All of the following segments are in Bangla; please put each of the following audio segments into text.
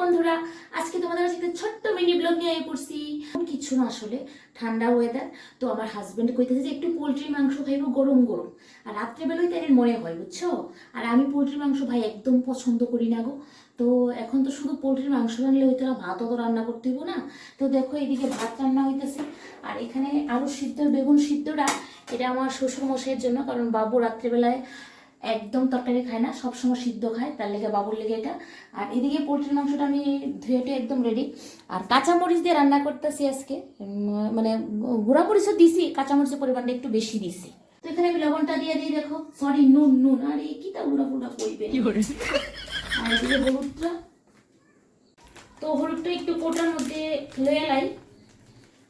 বন্ধুরা, আজকে তোমাদের কাছে একটা ছোট্ট মিনি ব্লগ নিয়ে পড়ছি কিছু না আসলে, ঠান্ডা ওয়েদার তো আমার হাজবেন্ড কইতেছে যে একটু পোলট্রি মাংস খাইবো গরম গরম। আর রাত্রেবেলায় তাই মনে হয়, বুঝছ? আর আমি পোলট্রি মাংস ভাই একদম পছন্দ করি না গো। তো এখন তো শুধু পোলট্রির মাংস রানলে হইতো না, ভাতও তো রান্না করতে হইব না। তো দেখো এদিকে ভাত রান্না হইতেছে। আর এখানে আলু সিদ্ধ, বেগুন সিদ্ধটা, এটা আমার শ্বশুর মশাইয়ের জন্য, কারণ বাবু রাত্রেবেলায় একদম তরকারি খায় না সবসময় সিদ্ধ খায় তার লেগে বাবুর লেগে এটা। আর এদিকে পোলট্রির মাংসটা আমি ধুয়ে টুয়ে একদম রেডি আর কাঁচামরিচ দিয়ে রান্না করতেছি আজকে মানে গুঁড়া মরিচও দিছি কাঁচামরিচের পরিমাণটা একটু বেশি দিছি। তো এখানে আমি লবণটা দিয়ে দিই দেখো। সরি নুন নুন। আর এই কিটা উল্টা পুল্টা কইবে আর এদিকে হলুদটা। তো হলুদটা একটু কোটার মধ্যে লয়ে লাই।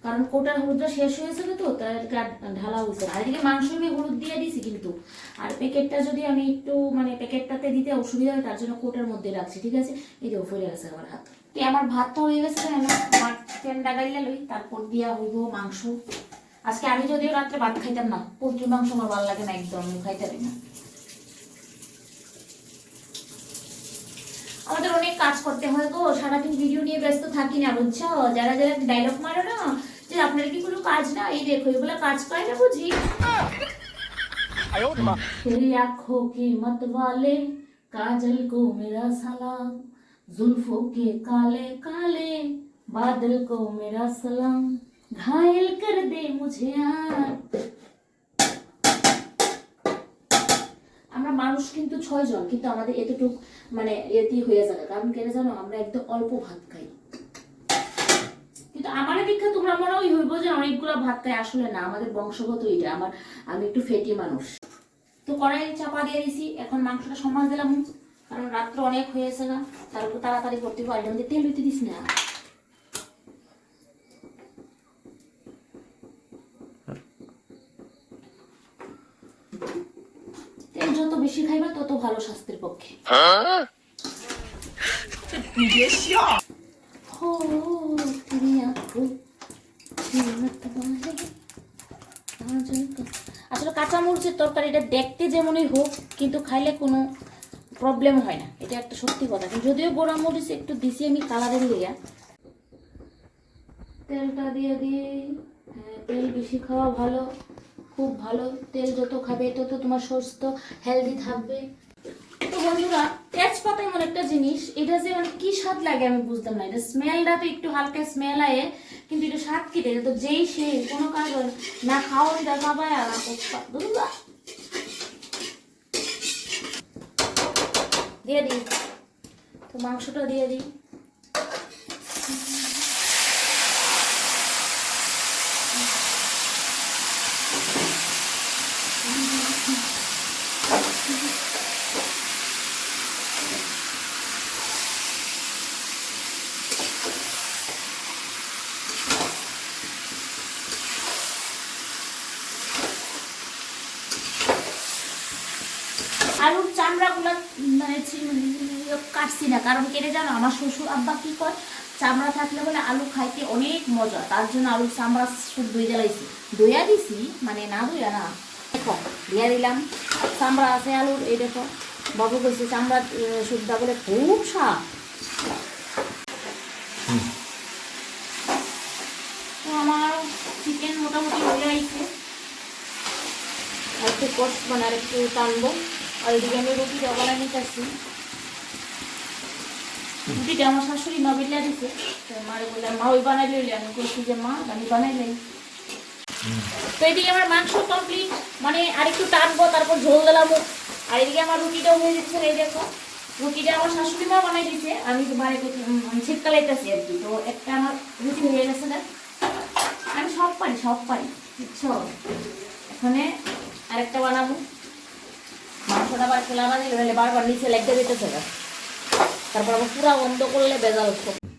কারণ কোটার হলুদটা শেষ হয়ে যাবে তো গা- ঢালা হয়েছে আর এদিকে মাংস আমি হলুদ দিয়ে দিছি কিন্তু। আর প্যাকেটটা যদি আমি একটু মানে প্যাকেটটাতে দিতে অসুবিধা হয়, তার জন্য কোটার মধ্যে রাখছি, ঠিক আছে? এই যে ফুলে গেছে আমার হাত। তো আমার ভাতটা হয়ে গেছে না আমার তেল ডাগাইলে লই, তারপর দিয়া হইব মাংস। আজকে আমি যদিও রাত্রে ভাত খাইতাম না পোলট্রি মাংস আমার ভালো লাগে না একদম, আমি খাইতে পারি না। আমাদের অনেক কাজ করতে হয় গো, সারাদিন ভিডিও নিয়ে ব্যস্ত থাকি না, বুঝছ? যারা যারা ডায়লগ মারো না যে আপনার কি কোনো কাজ না এই দেখো এগুলো কাজ করে না বুঝি तेरी आंखों की मत वाले काजल को मेरा सलाम जुल्फों के काले काले बादल को मेरा सलाम घायल कर दे मुझे यार আমরা মানুষ কিন্তু ছয় জন কিন্তু আমাদের এতটুক মানে এতেই হয়ে যাবে কারণ কেন জানো আমরা একদম অল্প ভাত খাই কিন্তু আমার দীক্ষা তোমরা মনে হয় হইব যে অনেকগুলো ভাত খাই আসলে না আমাদের বংশগত এটা আমার আমি একটু ফেটি মানুষ। তো কড়াই চাপা দিয়ে দিছি এখন মাংসটা সমাজ দিলাম। কারণ রাত্র অনেক হয়েছে না তারপর তাড়াতাড়ি করতে পারি না তেল হইতে দিস না। তেল যত বেশি খাইবা তত ভালো স্বাস্থ্যের পক্ষে। মরিচের তরকারিটা দেখতে যেমনই হোক কিন্তু খাইলে কোনো প্রবলেম হয় না। এটা একটা সত্যি কথা। যদিও গোড়া মরিচ একটু দিছি আমি কালারের লিয়া তেলটা দিয়ে দিয়ে হ্যাঁ, তেল বেশি খাওয়া ভালো খুব ভালো। তেল যত খাবে তত তোমার সুস্থ হেলদি থাকবে। বন্ধুরা তেজপাতা এমন একটা জিনিস, এটা যে মানে কি স্বাদ লাগে আমি বুঝতাম না। এটা স্মেলটা তো একটু হালকা স্মেল আয়ে, কিন্তু এটা স্বাদ কি দেয় তো যেই সে, কোনো কাজ না। খাওয়ান দেখা পায় আর না দিয়ে দিই। তো মাংসটা দিয়ে দিই। আলুর চামড়াগুলো মানে ইয়ে কাটছি না কারণ কেটে জানো আমার শ্বশুর আব্বা কি করে চামড়া থাকলে বলে আলু খাইতে অনেক মজা তার জন্য আলুর চামড়া শুধু দই জ্বালাইছি। দইয়া দিছি মানে না দইয়া না দেখো দিয়া দিলাম চামড়া আছে আলুর এই দেখো বাবু কইছে চামড়া শুদ্ধা বলে খুব তো আমার চিকেন মোটামুটি হয়ে আইছে। আর একটু কষ মানে আর একটু টানবো। আমি রুটিটা বানাই নিতেছি। আমার শাশুড়ি মা বললাম, মা, ওই বানাই লইলে। আমি বলছি যে, মা, আমি তো এদিকে আমার মাংস কমপ্লিট মানে আর একটু টানবো, তারপর ঝোল দিলাম। আর এদিকে আমার রুটিটাও হয়ে যাচ্ছে, এই দেখো। রুটিটা আমার শাশুড়ি মা বানাই দিছে। আমি তো মানে শীতকালাইতেছি আর কি। তো একটা আমার রুটি হয়ে গেছে না। আমি সব পারি সব পারি। বুঝছ? এখানে আরেকটা বানাবো। মাংসটা আবার খোলা বানিয়ে হলে বারবার নিচে না তারপর আবার পুরা বন্ধ করলে বেজাল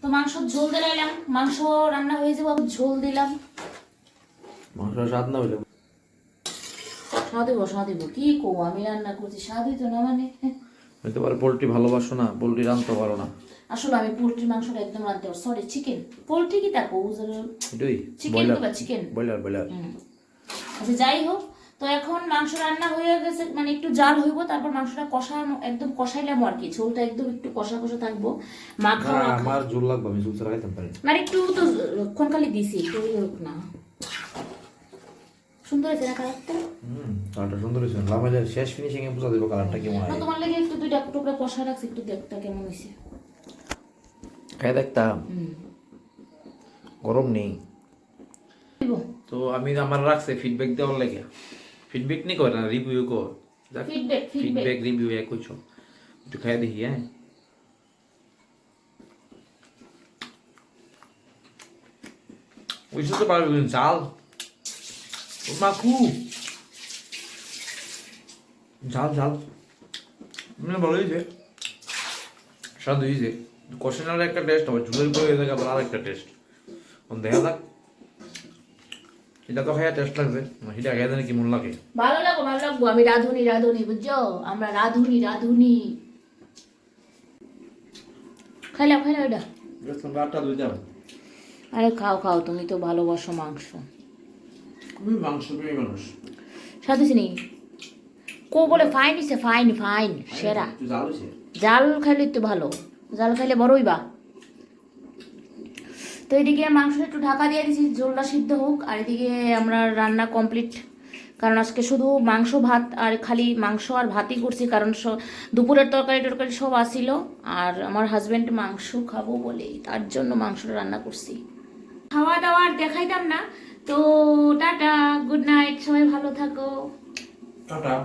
তো মাংস ঝোল দিলাম মাংস রান্না হয়ে যাব ঝোল দিলাম। মাংস স্বাদ না হইলে স্বাদ দিব স্বাদ দিব কি কো আমি রান্না করছি স্বাদ হইতো না মানে। হয়তো পারে পোলট্রি ভালোবাসো না পোলট্রি রাঁধতে পারো না। আসলে আমি পোলট্রি মাংসটা একদম রাঁধতে পারি সরি চিকেন পোলট্রি কি এটাই চিকেন চিকেন ব্রয়লার ব্রয়লার। আচ্ছা যাই হোক তো এখন মাংস রান্না হয়ে গেছে মানে একটু জাল হইব তারপর মাংসটা কষানো একদম কষাইলাম আর কি ঝোলটা একদম একটু কষা কষা থাকব। মাখা আমার জোর লাগবে আমি ছাড়া খাইতাম পারি না। মানে একটু তো ক্ষণকালে দিছি একটু হোক না। সুন্দর হয়েছে না কালারটা? হুম কালারটা সুন্দর হয়েছে। শেষ ফিনিশিং এ বুঝা দেবো কালারটা কেমন হয়। তোমার লাগে একটু দুইটা টুকরা কষা রাখছি একটু দেখটা কেমন হয়েছে। খাই দেখতাম। গরম নেই। তো আমি আমার রাখছে ফিডব্যাক দেওয়ার লাগে। ফিডব্যাক নেই কর না রিভিউ কর ফিডব্যাক ফিডব্যাক ফিডব্যাক রিভিউ এক কইছো একটু খাই দেখি হ্যাঁ ওইসব তো পারবে কিন্তু জাল ও মাখু ঝাল ঝাল মানে ভালো হয়েছে স্বাদ হয়েছে কষানোর একটা টেস্ট আবার ঝুলের পরে হয়ে থাকে আবার আর একটা টেস্ট দেখা যাক এটা তো খাইয়া টেস্ট লাগবে। সেটা খাইয়া জানি কেমন লাগে? ভালো লাগো ভালো লাগবো। আমি রাধুনি রাধুনি বুঝছ? আমরা রাধুনি রাধুনি। খাইলাম খাইলাম এটা আটটা দুই দাও আরে খাও খাও তুমি তো ভালোবাসো মাংস। খুবই মাংস প্রেমী মানুষ। সাথে চিনি? কো বলে ফাইন হইছে ফাইন ফাইন সেরা। জাল খাইলে তো ভালো। জাল খাইলে বড়ই বা তো এদিকে মাংসটা একটু ঢাকা দিয়ে দিছি, ঝোলটা সিদ্ধ হোক। আর এদিকে আমরা রান্না কমপ্লিট কারণ আজকে শুধু মাংস, ভাত আর খালি মাংস আর ভাতই করছি, কারণ দুপুরের তরকারি টরকারি সব আসিল। আর আমার হাজব্যান্ড মাংস খাব বলেই তার জন্য মাংসটা রান্না করছি। খাওয়া দাওয়া দেখাইতাম না। তো টাটা গুড নাইট সবাই ভালো থাকো। টাটা।